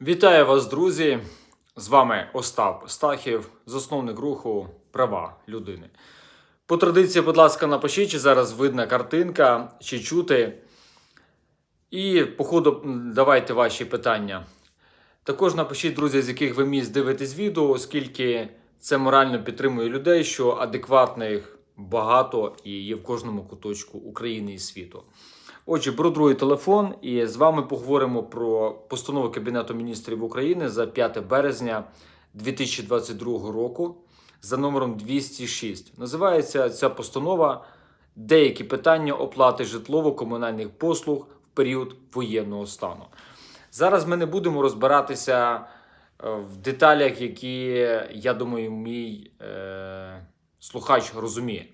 Вітаю вас, друзі! З вами Остап Стахів, засновник руху Права людини. По традиції, будь ласка, напишіть, чи зараз видна картинка, чи чути. І, по ходу, давайте ваші питання. Також напишіть, друзі, з яких ви міст дивитесь відео, оскільки це морально підтримує людей, що адекватних багато і є в кожному куточку України і світу. Отже, беру другий телефон і з вами поговоримо про постанову Кабінету міністрів України за 5 березня 2022 року за номером 206. Називається ця постанова Деякі питання оплати житлово-комунальних послуг в період воєнного стану. Зараз ми не будемо розбиратися е, в деталях, які, я думаю, мій е, слухач розуміє.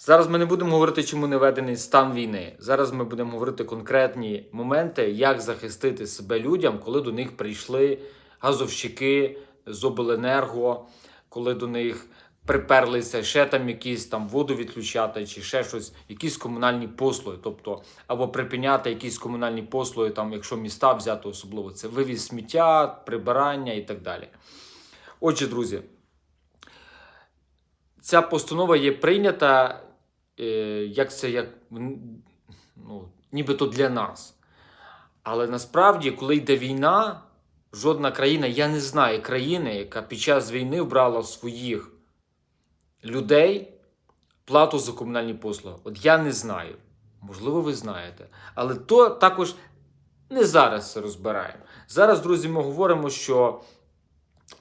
Зараз ми не будемо говорити, чому не введений стан війни. Зараз ми будемо говорити конкретні моменти, як захистити себе людям, коли до них прийшли газовщики з обленерго, коли до них приперлися ще там якісь там воду відключати, чи ще щось, якісь комунальні послуги, тобто або припиняти якісь комунальні послуги, там, якщо міста взяти особливо, це вивіз сміття, прибирання і так далі. Отже, друзі, ця постанова є прийнята, як це як ну, нібито для нас. Але насправді, коли йде війна, жодна країна, я не знаю країни, яка під час війни вбрала своїх людей плату за комунальні послуги. От я не знаю. Можливо, ви знаєте. Але то також не зараз це розбираємо. Зараз, друзі, ми говоримо, що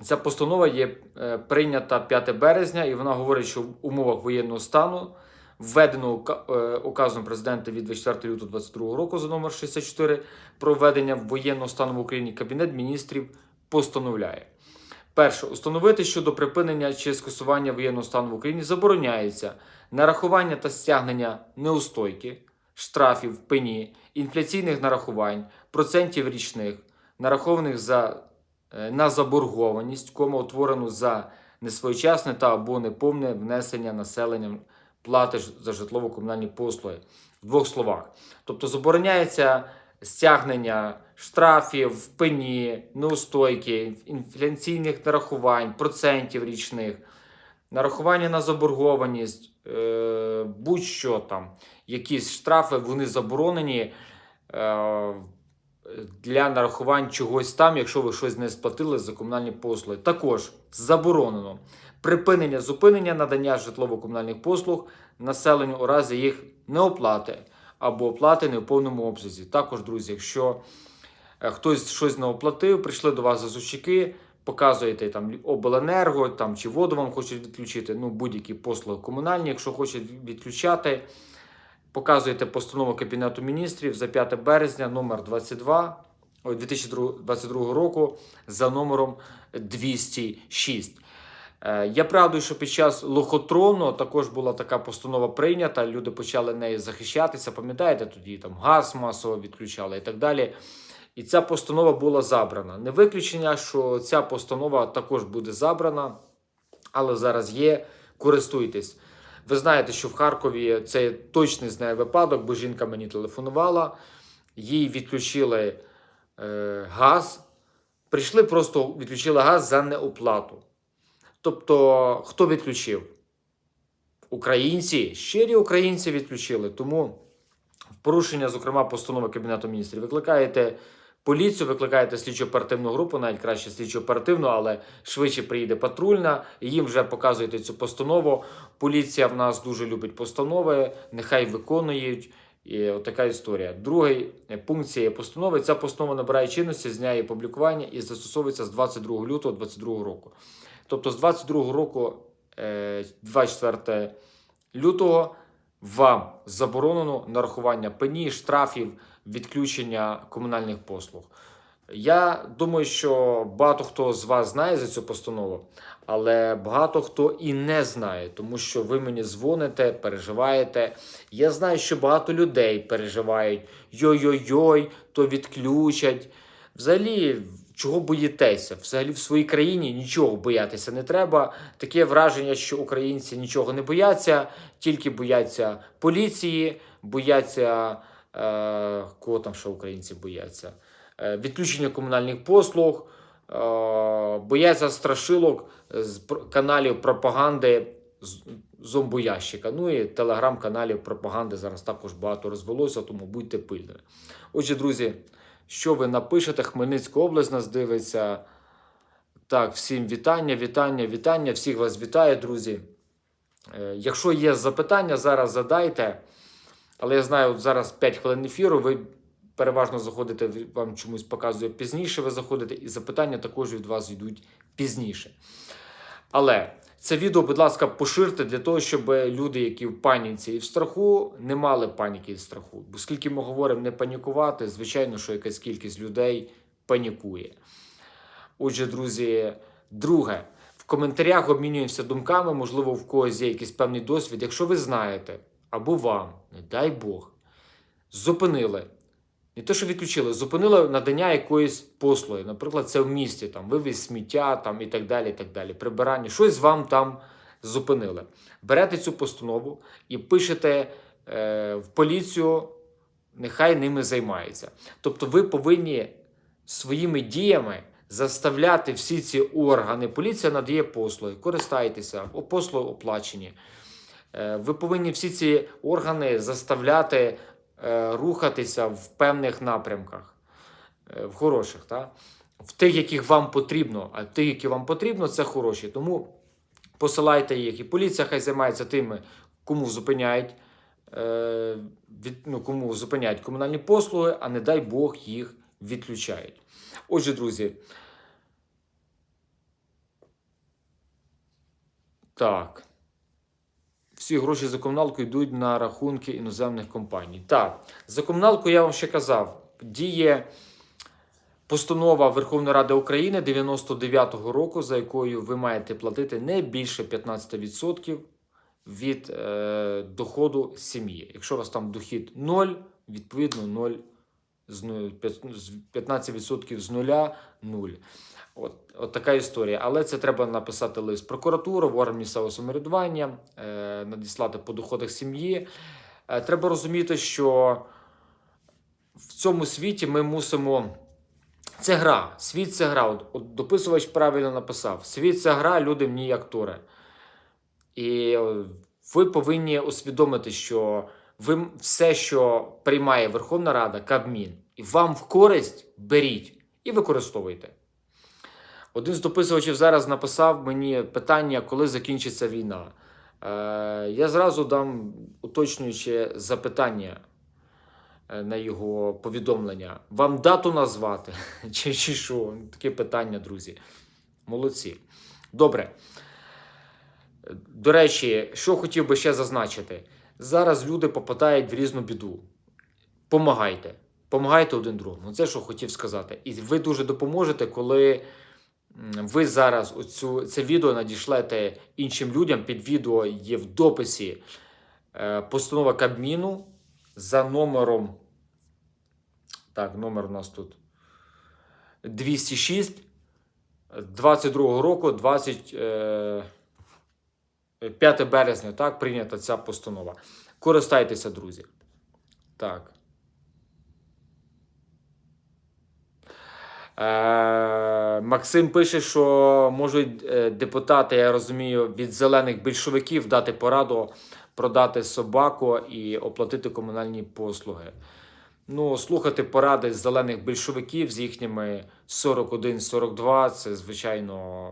Ця постанова є е, прийнята 5 березня, і вона говорить, що в умовах воєнного стану, введеного е, указом президента від 24 лютого 2022 року за номер 64 про введення воєнного стану в Україні Кабінет міністрів постановляє. Перше, установити щодо припинення чи скасування воєнного стану в Україні забороняється нарахування та стягнення неустойки, штрафів, пені, інфляційних нарахувань, процентів річних, нарахованих за е, на заборгованість, кома утворену за несвоєчасне та або неповне внесення населенням плати за житлово-комунальні послуги. В двох словах. Тобто забороняється стягнення штрафів, пені, неустойки, інфляційних нарахувань, процентів річних, нарахування на заборгованість, е, будь-що там, якісь штрафи, вони заборонені. Для нарахувань чогось там, якщо ви щось не сплатили за комунальні послуги. Також заборонено припинення зупинення надання житлово-комунальних послуг населенню у разі їх неоплати або оплати не в повному обсязі. Також, друзі, якщо е, хтось щось не оплатив, прийшли до вас газовщики, показуєте там обленерго там, чи воду вам хочуть відключити, ну будь-які послуги комунальні, якщо хочуть відключати. Показуєте постанову Кабінету міністрів за 5 березня, номер 22 2022 року за номером 206. Е, Я пригадую, що під час лохотрону також була така постанова прийнята. Люди почали нею захищатися. Пам'ятаєте, тоді там газ масово відключали і так далі. І ця постанова була забрана. Не виключення, що ця постанова також буде забрана, але зараз є. Користуйтесь. Ви знаєте, що в Харкові це точний з неї випадок, бо жінка мені телефонувала, їй відключили е, газ. Прийшли, просто відключили газ за неоплату. Тобто, хто відключив? Українці, щирі українці відключили. Тому в порушення, зокрема, постанови Кабінету міністрів, викликаєте поліцію, викликаєте слідчо оперативну групу, навіть краще слідчо оперативну, але швидше приїде патрульна, їм вже показуєте цю постанову. Поліція в нас дуже любить постанови, нехай виконують. І от така історія. Другий е, пункт цієї постанови. Ця постанова набирає чинності з дня її публікування і застосовується з 22 лютого 2022 року. Тобто з 22 року, е, 24 лютого, вам заборонено нарахування пені, штрафів, відключення комунальних послуг. Я думаю, що багато хто з вас знає за цю постанову, але багато хто і не знає, тому що ви мені дзвоните, переживаєте. Я знаю, що багато людей переживають: йой-йой-йой, то відключать. Взагалі, чого боїтеся? Взагалі в своїй країні нічого боятися не треба. Таке враження, що українці нічого не бояться, тільки бояться поліції, бояться кого там ще українці бояться. е, відключення комунальних послуг, е, бояться страшилок з каналів пропаганди зомбоящика. Ну і телеграм-каналів пропаганди зараз також багато розвелося, тому будьте пильними. Отже, друзі, що ви напишете? Хмельницька область нас дивиться. Так, всім вітання, вітання, вітання. Всіх вас вітаю, друзі. Е, Якщо є запитання, зараз задайте. Але я знаю, от зараз 5 хвилин ефіру. Ви переважно заходите, вам чомусь показує пізніше. Ви заходите, і запитання також від вас йдуть пізніше. Але це відео, будь ласка, поширте для того, щоб люди, які в паніці і в страху, не мали паніки і страху. Бо скільки ми говоримо не панікувати, звичайно, що якась кількість людей панікує. Отже, друзі, друге, в коментарях обмінюємося думками, можливо, в когось є якийсь певний досвід. Якщо ви знаєте, або вам, не дай Бог, зупинили, не те, що відключили, зупинили надання якоїсь послуги. Наприклад, це в місті, там, вивіз сміття там, і так далі, і так далі, прибирання, щось вам там зупинили. Берете цю постанову і пишете е, в поліцію, нехай ними займається. Тобто ви повинні своїми діями заставляти всі ці органи. Поліція надає послуги, користайтеся, послуги оплачені. Е, Ви повинні всі ці органи заставляти е, рухатися в певних напрямках, е, в хороших, та? в тих, яких вам потрібно, а тих, які вам потрібно, це хороші. Тому посилайте їх. І поліція хай займається тими, кому зупиняють, від, ну, кому зупиняють комунальні послуги, а не дай Бог їх відключають. Отже, друзі. Так. Всі гроші за комуналку йдуть на рахунки іноземних компаній. Так, за комуналку я вам ще казав, діє постанова Верховної Ради України 99-го року, за якою ви маєте платити не більше 15% від е, доходу сім'ї. Якщо у вас там дохід 0, відповідно 0 з нуль- п'ят- з 15% з нуля 0. От, от така історія. Але це треба написати лист в прокуратуру, в орган місцевого самоврядування, е, надіслати по доходах сім'ї. Е, треба розуміти, що в цьому світі ми мусимо. Це гра. Світ це гра. От, от дописувач правильно написав: світ це гра, люди мені актори. І е, ви повинні усвідомити, що ви все, що приймає Верховна Рада, Кабмін, і вам в користь беріть і використовуйте. Один з дописувачів зараз написав мені питання, коли закінчиться війна. Е, я зразу дам уточнююче запитання е, на його повідомлення. Вам дату назвати? Чи, чи що? Таке питання, друзі. Молодці. Добре. До речі, що хотів би ще зазначити. Зараз люди попадають в різну біду. Помагайте. Помагайте один другому. Це що хотів сказати. І ви дуже допоможете, коли ви зараз оцю, це відео надішлете іншим людям. Під відео є в дописі е, постанова Кабміну за номером. Так, номер у нас тут 206 22 року, 20. Е, 5 березня, так, прийнята ця постанова. Користайтеся, друзі. Так. Максим пише, що можуть е, депутати, я розумію, від зелених більшовиків дати пораду продати собаку і оплатити комунальні послуги. Ну, слухати поради зелених більшовиків з їхніми 41-42, це, звичайно,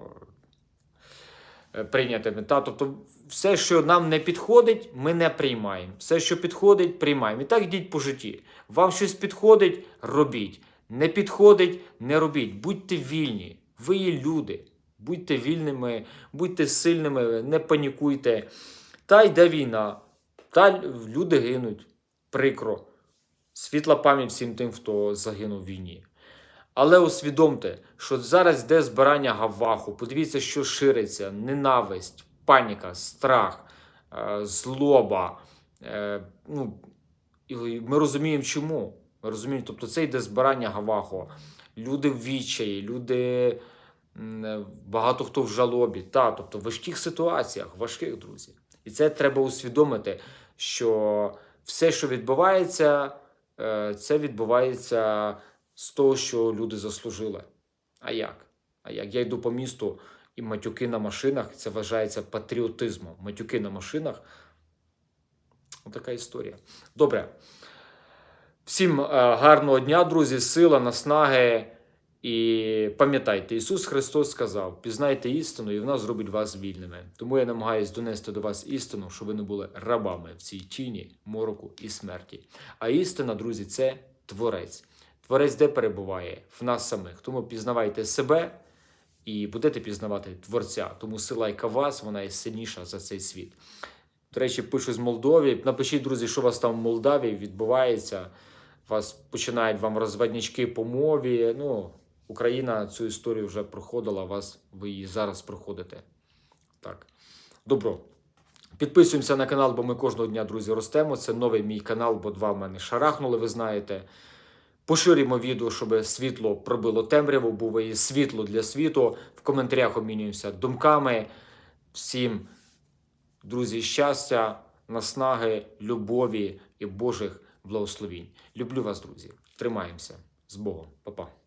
е, прийняти мета. Тобто, все, що нам не підходить, ми не приймаємо. Все, що підходить, приймаємо. І так йдіть по житті. Вам щось підходить, робіть. Не підходить, не робіть. Будьте вільні. Ви є люди. Будьте вільними, будьте сильними, не панікуйте. Та йде війна, та люди гинуть. Прикро. Світла пам'ять всім тим, хто загинув в війні. Але усвідомте, що зараз йде збирання гаваху. Подивіться, що шириться: ненависть, паніка, страх, е, злоба. Е, Ну, ми розуміємо, чому. Ми розуміємо, тобто це йде збирання гаваху. Люди в відчаї, люди е, багато хто в жалобі. Та, тобто в важких ситуаціях, важких, друзі. І це треба усвідомити, що все, що відбувається, е, це відбувається з того, що люди заслужили. А як? А як? Я йду по місту і матюки на машинах, це вважається патріотизмом. Матюки на машинах. Отака історія. Добре. Всім е, гарного дня, друзі, сила, наснаги. І пам'ятайте, Ісус Христос сказав: пізнайте істину, і вона зробить вас вільними. Тому я намагаюсь донести до вас істину, щоб ви не були рабами в цій тіні, мороку і смерті. А істина, друзі, це творець. Творець де перебуває? В нас самих. Тому пізнавайте себе і будете пізнавати Творця. Тому сила, яка вас, вона є сильніша за цей світ. До речі, пишу з Молдові. Напишіть, друзі, що у вас там в Молдавії відбувається. Вас починають вам розваднячки по мові. Ну, Україна цю історію вже проходила, вас ви її зараз проходите. Так. Добро. Підписуємося на канал, бо ми кожного дня, друзі, ростемо. Це новий мій канал, бо два в мене шарахнули, ви знаєте. Поширюємо відео, щоб світло пробило темряву, було і світло для світу. В коментарях обмінюємося думками. Всім, друзі, щастя, наснаги, любові і Божих благословінь. Люблю вас, друзі. Тримаємося з Богом. Па-па.